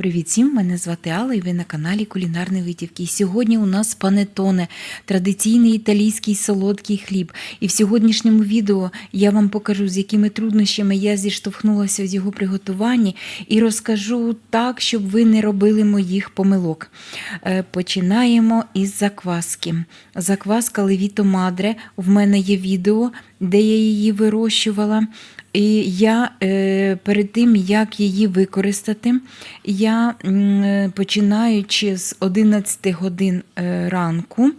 Привіт всім! Мене звати Алла і ви на каналі Кулінарні Витівки. І сьогодні у нас панетоне, традиційний італійський солодкий хліб. І в сьогоднішньому відео я вам покажу, з якими труднощами я зіштовхнулася в його приготуванні, і розкажу так, щоб ви не робили моїх помилок. Е, Починаємо із закваски. Закваска Левіто Мадре. В мене є відео, де я її вирощувала. І я е, перед тим, як її використати, я е, починаючи з 11 годин е, ранку,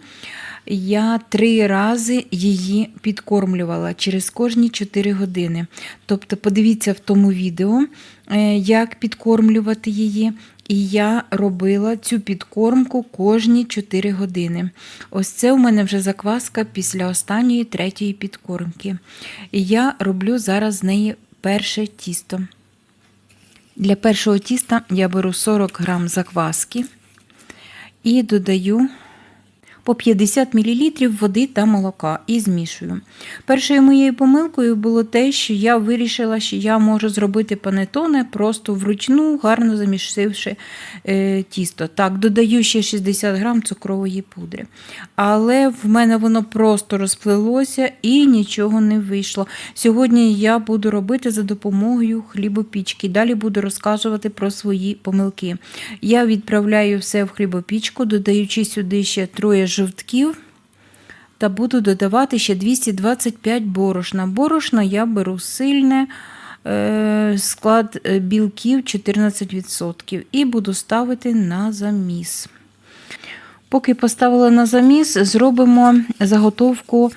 я три рази її підкормлювала через кожні 4 години. Тобто, подивіться в тому відео, е, як підкормлювати її. І я робила цю підкормку кожні 4 години. Ось це у мене вже закваска після останньої третьої підкормки. І я роблю зараз з неї перше тісто. Для першого тіста я беру 40 грам закваски і додаю по 50 мл води та молока і змішую. Першою моєю помилкою було те, що я вирішила, що я можу зробити панетоне просто вручну, гарно замішивши е, тісто. Так, додаю ще 60 грам цукрової пудри. Але в мене воно просто розплилося і нічого не вийшло. Сьогодні я буду робити за допомогою хлібопічки. Далі буду розказувати про свої помилки. Я відправляю все в хлібопічку, додаючи сюди ще троє жовтків. Та буду додавати ще 225 борошна. Борошна я беру сильне, е, склад е, білків 14%. І буду ставити на заміс. Поки поставила на заміс, зробимо заготовку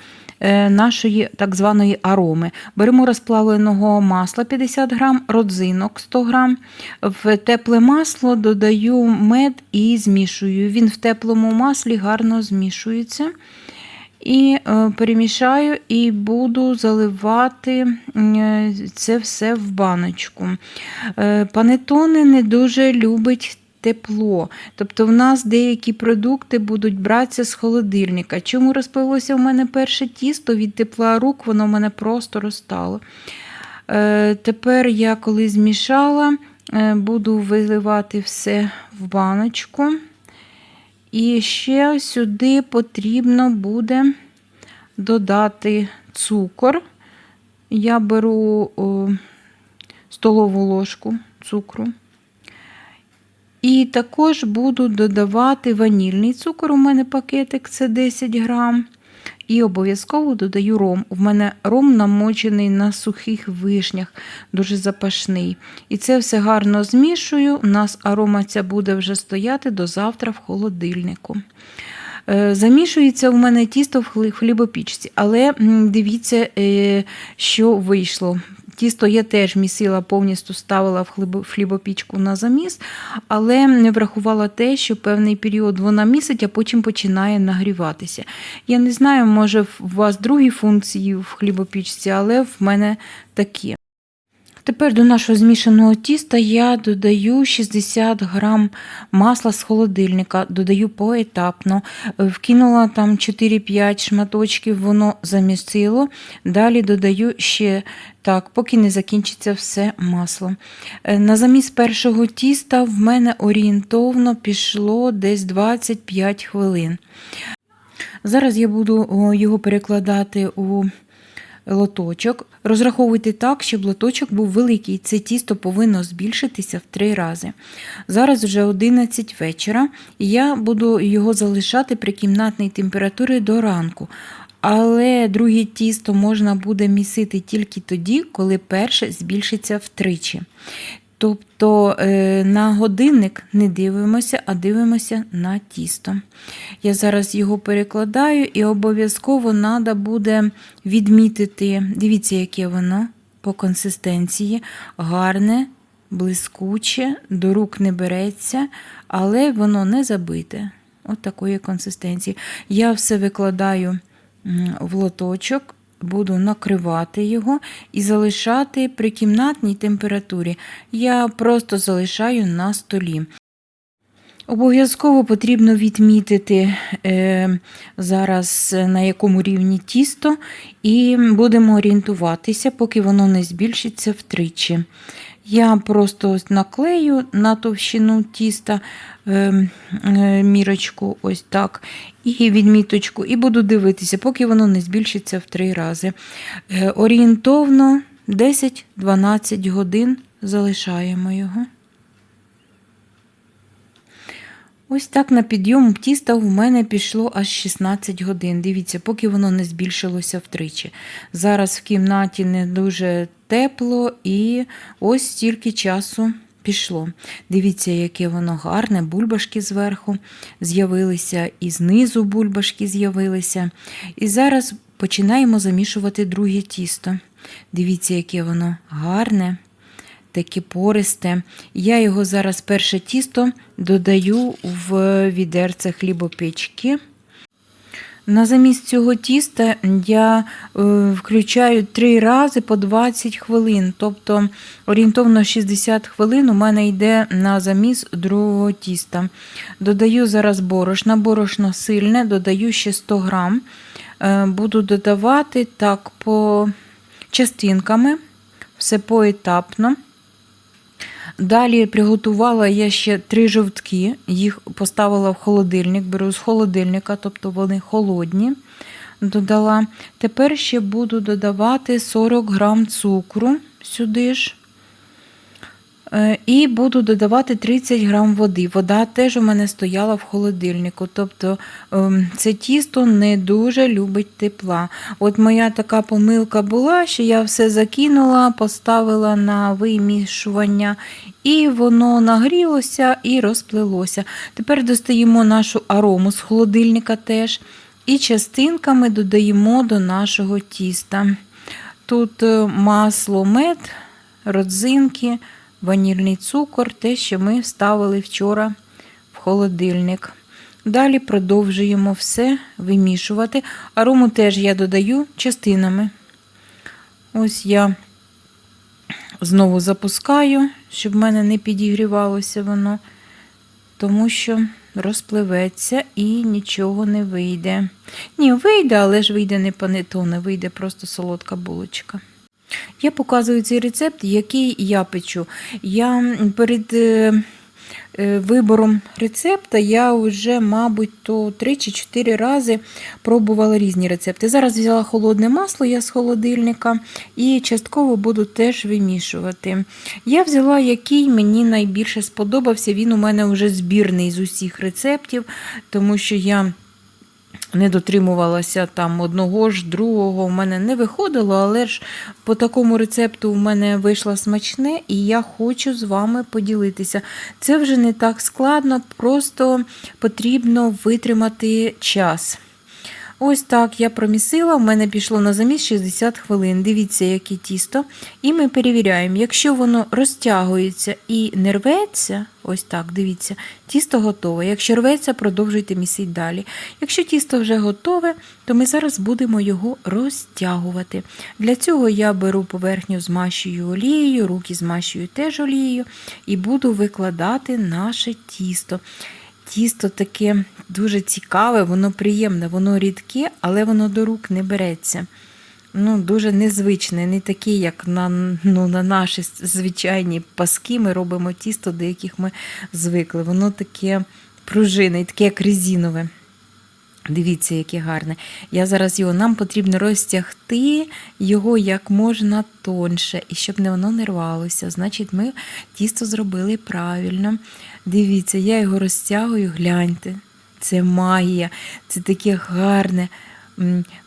нашої так званої ароми. Беремо розплавленого масла 50 грам, родзинок 100 грам. В тепле масло додаю мед і змішую. Він в теплому маслі гарно змішується. І е, перемішаю і буду заливати е, це все в баночку. Е, Панетоне не дуже любить тепло. Тобто в нас деякі продукти будуть братися з холодильника. Чому розпилося в мене перше тісто від тепла рук, воно в мене просто розтало. Е, Тепер я коли змішала, е, буду виливати все в баночку. І ще сюди потрібно буде додати цукор. Я беру о, столову ложку цукру. І також буду додавати ванільний цукор. У мене пакетик це 10 грам. І обов'язково додаю ром. У мене ром намочений на сухих вишнях, дуже запашний. І це все гарно змішую. У нас арома ця буде вже стояти до завтра в холодильнику. Е, Замішується у мене тісто в хлібопічці, але дивіться, е, що вийшло. Тісто я теж місила, повністю ставила в хлібопічку на заміс, але не врахувала те, що певний період вона місить, а потім починає нагріватися. Я не знаю, може в вас другі функції в хлібопічці, але в мене такі. Тепер до нашого змішаного тіста я додаю 60 грам масла з холодильника, додаю поетапно. Вкинула там 4-5 шматочків, воно замісило. Далі додаю ще так, поки не закінчиться все масло. Е, На заміс першого тіста в мене орієнтовно пішло десь 25 хвилин. Зараз я буду його перекладати у лоточок. Розраховуйте так, щоб лоточок був великий. Це тісто повинно збільшитися в три рази. Зараз вже 11 вечора, і я буду його залишати при кімнатній температурі до ранку. Але друге тісто можна буде місити тільки тоді, коли перше збільшиться втричі. Тобто е, на годинник не дивимося, а дивимося на тісто. Я зараз його перекладаю і обов'язково треба буде відмітити, дивіться, яке воно по консистенції, гарне, блискуче, до рук не береться, але воно не забите. От такої консистенції. Я все викладаю в лоточок, буду накривати його і залишати при кімнатній температурі. Я просто залишаю на столі. Обов'язково потрібно відмітити е, зараз на якому рівні тісто, і будемо орієнтуватися, поки воно не збільшиться втричі. Я просто ось наклею на товщину тіста е, е, мірочку, ось так, і відміточку, і буду дивитися, поки воно не збільшиться в три рази. Е, орієнтовно 10-12 годин залишаємо його. Ось так на підйом тіста у мене пішло аж 16 годин. Дивіться, поки воно не збільшилося втричі. Зараз в кімнаті не дуже тепло, і ось стільки часу пішло. Дивіться, яке воно гарне, бульбашки зверху з'явилися, і знизу бульбашки з'явилися. І зараз починаємо замішувати друге тісто. Дивіться, яке воно гарне таке пористе. Я його зараз перше тісто додаю в відерце хлібопечки. На замість цього тіста я е, включаю 3 рази по 20 хвилин, тобто орієнтовно 60 хвилин у мене йде на заміс другого тіста. Додаю зараз борошно, борошно сильне, додаю ще 100 грам. Е, Буду додавати так по частинками, все поетапно. Далі приготувала я ще три жовтки, їх поставила в холодильник, беру з холодильника, тобто вони холодні. Додала. Тепер ще буду додавати 40 грам цукру сюди ж. Е, І буду додавати 30 грам води. Вода теж у мене стояла в холодильнику. Тобто ем, це тісто не дуже любить тепла. От моя така помилка була, що я все закинула, поставила на вимішування, і воно нагрілося і розплилося. Тепер достаємо нашу арому з холодильника теж. І частинками додаємо до нашого тіста. Тут е, масло, мед, родзинки ванільний цукор, те, що ми вставили вчора в холодильник. Далі продовжуємо все вимішувати. Арому теж я додаю частинами. Ось я знову запускаю, щоб в мене не підігрівалося воно, тому що розпливеться і нічого не вийде. Ні, вийде, але ж вийде не панетоне, вийде просто солодка булочка. Я показую цей рецепт, який я печу. Я перед е, е, вибором рецепта я вже, мабуть, то 3 чи 4 рази пробувала різні рецепти. Зараз взяла холодне масло я з холодильника і частково буду теж вимішувати. Я взяла, який мені найбільше сподобався. Він у мене вже збірний з усіх рецептів, тому що я не дотримувалася там одного ж, другого, в мене не виходило, але ж по такому рецепту у мене вийшло смачне, і я хочу з вами поділитися. Це вже не так складно, просто потрібно витримати час. Ось так я промісила, в мене пішло на заміс 60 хвилин. Дивіться, яке тісто. І ми перевіряємо, якщо воно розтягується і не рветься, ось так, дивіться, тісто готове. Якщо рветься, продовжуйте місити далі. Якщо тісто вже готове, то ми зараз будемо його розтягувати. Для цього я беру поверхню, змащую олією, руки змащую теж олією і буду викладати наше тісто. Тісто таке дуже цікаве, воно приємне, воно рідке, але воно до рук не береться. Ну, Дуже незвичне, не таке, як на ну, на наші звичайні паски ми робимо тісто, до яких ми звикли. Воно таке пружине, таке як резинове. Дивіться, яке гарне. Я зараз його, нам потрібно розтягти його як можна тонше, і щоб не воно не рвалося. Значить, ми тісто зробили правильно. Дивіться, я його розтягую, гляньте. Це магія, це таке гарне.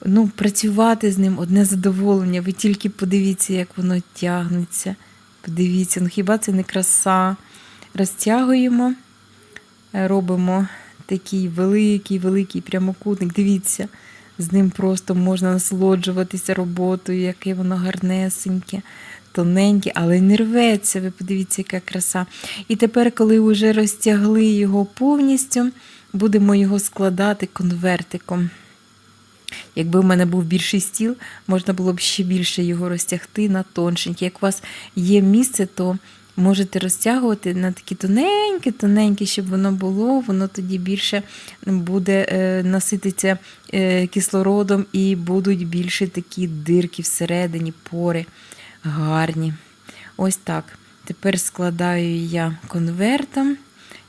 Ну, Працювати з ним одне задоволення. Ви тільки подивіться, як воно тягнеться. Подивіться, ну хіба це не краса? Розтягуємо, робимо такий великий, великий прямокутник. Дивіться, з ним просто можна насолоджуватися роботою, яке воно гарнесеньке, тоненьке, але не рветься. Ви подивіться, яка краса. І тепер, коли вже розтягли його повністю, будемо його складати конвертиком. Якби в мене був більший стіл, можна було б ще більше його розтягти на тоншенькі. Як у вас є місце, то можете розтягувати на такі тоненькі-тоненькі, щоб воно було, воно тоді більше буде е, наситися е, кислородом і будуть більше такі дирки всередині, пори гарні. Ось так. Тепер складаю я конвертом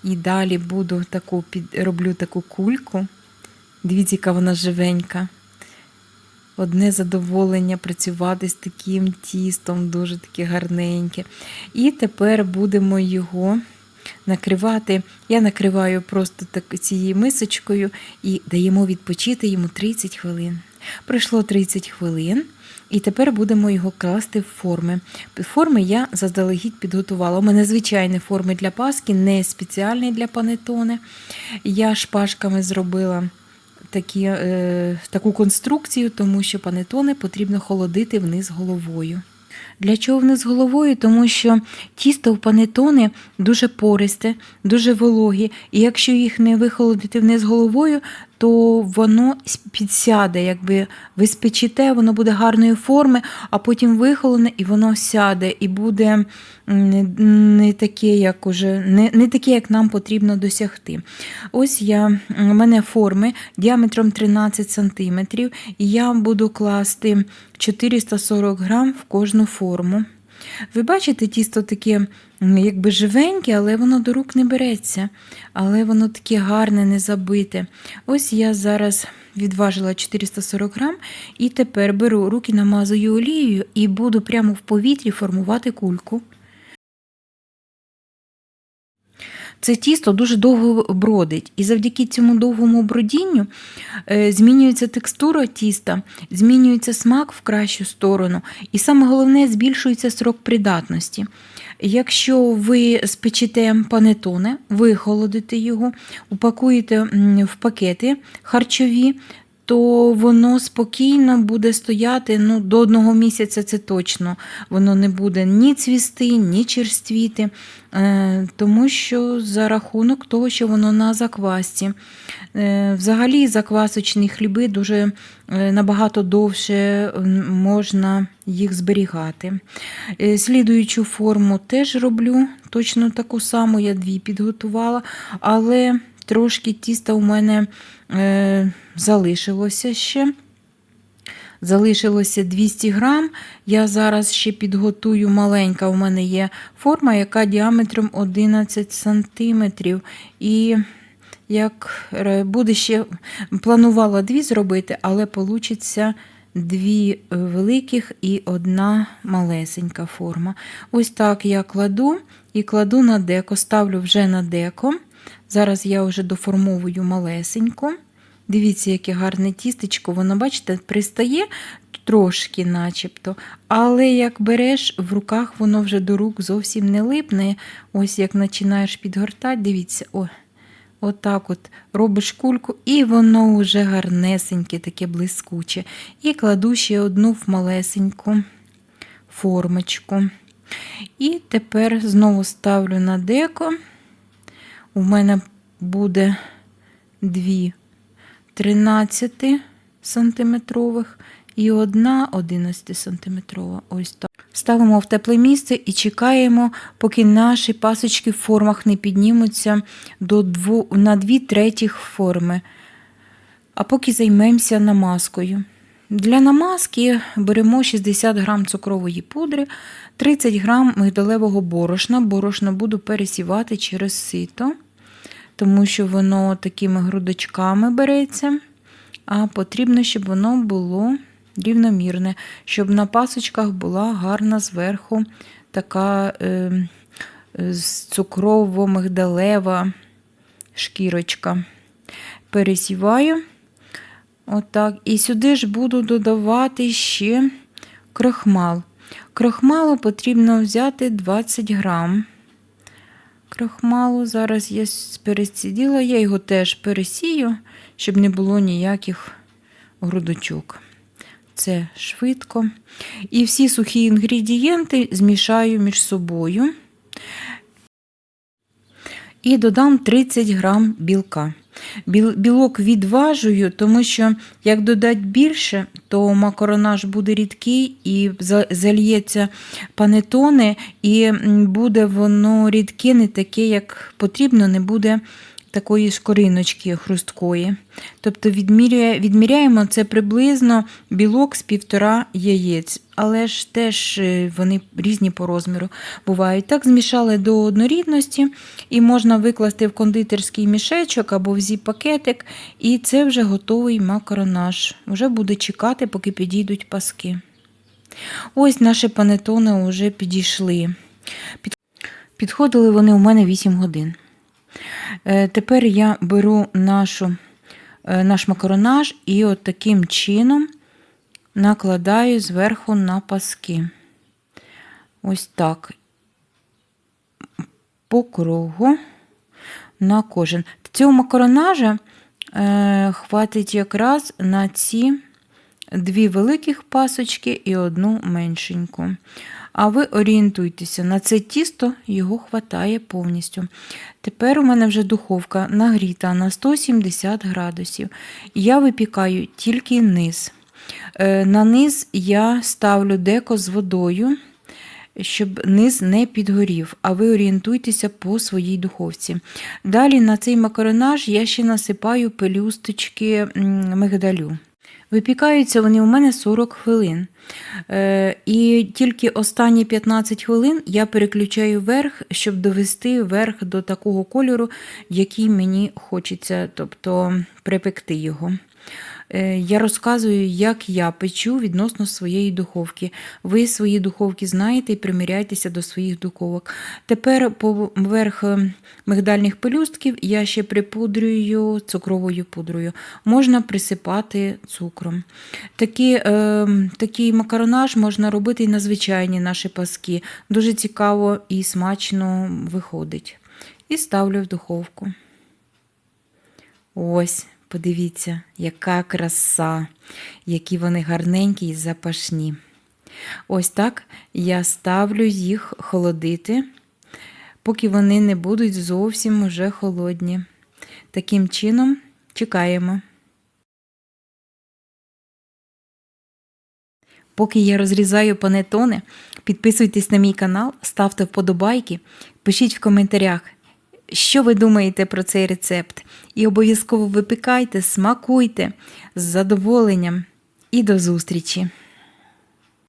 і далі буду таку роблю таку кульку. Дивіться, яка вона живенька. Одне задоволення працювати з таким тістом, дуже таке гарненьке. І тепер будемо його накривати. Я накриваю просто так цією мисочкою і даємо відпочити йому 30 хвилин. Пройшло 30 хвилин, і тепер будемо його класти в форми. Форми я заздалегідь підготувала. У мене звичайні форми для паски, не спеціальні для панетони. Я шпажками зробила такі, е, таку конструкцію, тому що панетони потрібно холодити вниз головою. Для чого вниз головою? Тому що тісто в панетони дуже пористе, дуже вологі, і якщо їх не вихолодити вниз головою, то воно підсяде, якби ви спечете, воно буде гарної форми, а потім вихолоне і воно сяде, і буде не, не таке, як уже, не, не таке, як нам потрібно досягти. Ось я, у мене форми діаметром 13 см, і я буду класти 440 грам в кожну форму. Ви бачите, тісто таке якби живеньке, але воно до рук не береться. Але воно таке гарне, не забите. Ось я зараз відважила 440 грам, і тепер беру руки, намазую олією і буду прямо в повітрі формувати кульку. Це тісто дуже довго бродить, і завдяки цьому довгому бродінню е, змінюється текстура тіста, змінюється смак в кращу сторону, і саме головне збільшується срок придатності. Якщо ви спечете панетоне, вихолодите його, упакуєте в пакети харчові, то воно спокійно буде стояти ну, до одного місяця, це точно. Воно не буде ні цвісти, ні черствіти, е, тому що за рахунок того, що воно на заквасці. Е, Взагалі заквасочні хліби дуже е, набагато довше можна їх зберігати. Слідуючу форму теж роблю, точно таку саму, я дві підготувала, але трошки тіста у мене е, залишилося ще. Залишилося 200 грам. Я зараз ще підготую маленька. У мене є форма, яка діаметром 11 сантиметрів. І як буде ще планувала дві зробити, але получиться дві великих і одна малесенька форма. Ось так я кладу і кладу на деко, ставлю вже на деко. Зараз я вже доформовую малесеньку. Дивіться, яке гарне тістечко, воно, бачите, пристає трошки, начебто. Але як береш, в руках воно вже до рук зовсім не липне. Ось як починаєш підгортати, дивіться, о, отак от робиш кульку, і воно вже гарнесеньке, таке блискуче. І кладу ще одну в малесеньку формочку. І тепер знову ставлю на деко. У мене буде дві 13 сантиметрових і одна 11 сантиметрова. Ставимо в тепле місце і чекаємо, поки наші пасочки в формах не піднімуться до дву, на 2 третіх форми. А поки займемося намазкою. Для намазки беремо 60 грам цукрової пудри, 30 грам мигдалевого борошна. Борошно буду пересівати через сито, тому що воно такими грудочками береться. А потрібно, щоб воно було рівномірне, щоб на пасочках була гарна зверху така е, цукрово-мигдалева шкірочка. Пересіваю. Отак. І сюди ж буду додавати ще крохмал. Крохмалу потрібно взяти 20 грам. Крохмалу зараз я пересіділа, я його теж пересію, щоб не було ніяких грудочок. Це швидко. І всі сухі інгредієнти змішаю між собою. І додам 30 грам білка. Біл- Білок відважую, тому що як додати більше, то макаронаж буде рідкий і за- зальється панетони, і буде воно рідке, не таке, як потрібно, не буде такої шкориночки хрусткої. Тобто відмірює, відміряємо це приблизно білок з півтора яєць, але ж теж е, вони різні по розміру бувають. Так змішали до однорідності і можна викласти в кондитерський мішечок або в зіп-пакетик, і це вже готовий макаронаж. Вже буде чекати, поки підійдуть паски. Ось наші панетони вже підійшли. Підходили вони у мене 8 годин. Е, Тепер я беру нашу, е, наш макаронаж і от таким чином накладаю зверху на паски. Ось так. По кругу на кожен. Цього макаронажа е, хватить якраз на ці дві великих пасочки і одну меншеньку. А ви орієнтуйтеся, на це тісто його хватає повністю. Тепер у мене вже духовка нагріта на 170 градусів. Я випікаю тільки низ. Е, На низ я ставлю деко з водою, щоб низ не підгорів, а ви орієнтуйтеся по своїй духовці. Далі на цей макаронаж я ще насипаю пелюсточки мигдалю. Випікаються вони у мене 40 хвилин. Е, і тільки останні 15 хвилин я переключаю верх, щоб довести верх до такого кольору, який мені хочеться, тобто припекти його. Е, Я розказую, як я печу відносно своєї духовки. Ви свої духовки знаєте і приміряйтеся до своїх духовок. Тепер поверх е, мигдальних пелюстків я ще припудрюю цукровою пудрою. Можна присипати цукром. Такі, е, такий макаронаж можна робити і на звичайні наші паски. Дуже цікаво і смачно виходить. І ставлю в духовку. Ось, подивіться, яка краса, які вони гарненькі і запашні. Ось так я ставлю їх холодити, поки вони не будуть зовсім уже холодні. Таким чином чекаємо. Поки я розрізаю панетони, підписуйтесь на мій канал, ставте вподобайки, пишіть в коментарях, що ви думаєте про цей рецепт. І обов'язково випікайте, смакуйте з задоволенням. І до зустрічі!